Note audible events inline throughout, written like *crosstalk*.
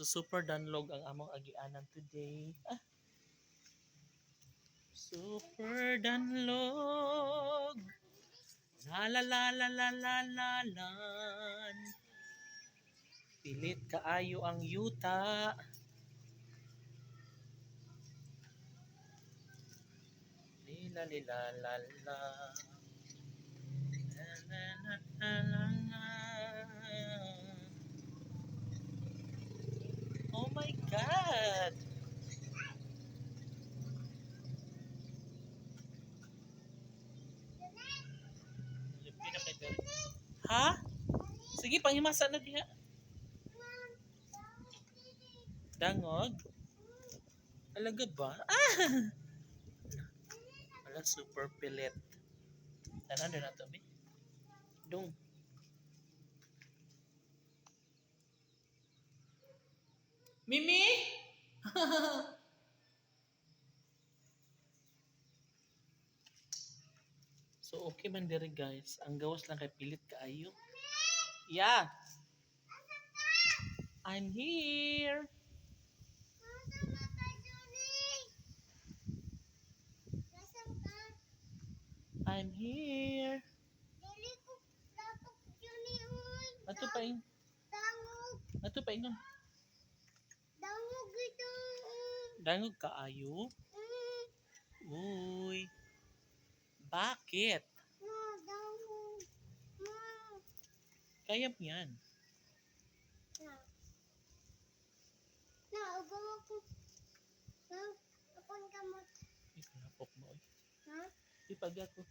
So super danlog ang among agianan today. Ah. Super danlog. La la la la la la la lan. Pilit kaayo ang yuta. Lila lila la la. La la la la la la. Oh my God! Lipin na kay Derek. Ha? Sige, panghimasa na diha. Dangog? Alaga ba? Ah! *laughs* Wala, super pilit. Tanan din na to, be. Dong. Mimi? *laughs* so okay man diri guys. Ang gawas lang kay pilit kaayo. Yeah. I'm here. I'm here. Ato pa in. Ato pa ingon. Dangog kaayo. Uy. Bakit? Kaya mo yan. Ay, kalapok mo. Oy. Ipag ako.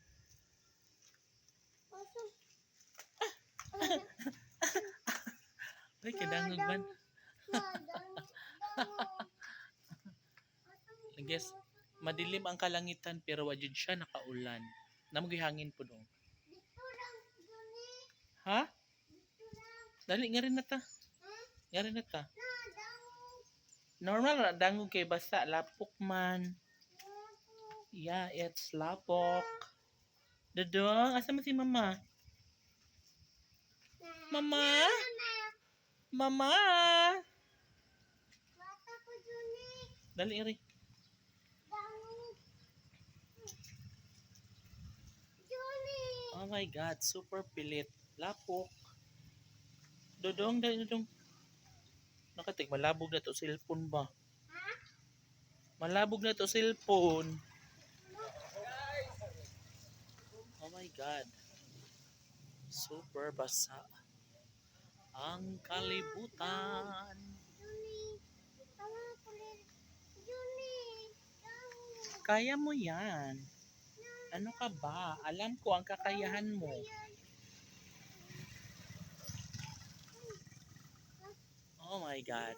*laughs* Ay, kadangog man. *laughs* Guess, madilim ang kalangitan pero wajud siya nakaulan. Namoy hangin po dong. Ha? Dali nga rin na ta. Nga rin na ta. Normal na dangog kay basta lapok man. Yeah, it's lapok. Dodong, asa man si mama? Mama? Mama? Dali iri. Oh my God, super pilit. Lapok. Dodong, dodong. Nakatik, malabog na to cellphone ba? Malabog na to cellphone. Oh my God. Super basa. Ang kalibutan. Kaya mo yan. Ano ka ba? Alam ko ang kakayahan mo. Oh my God.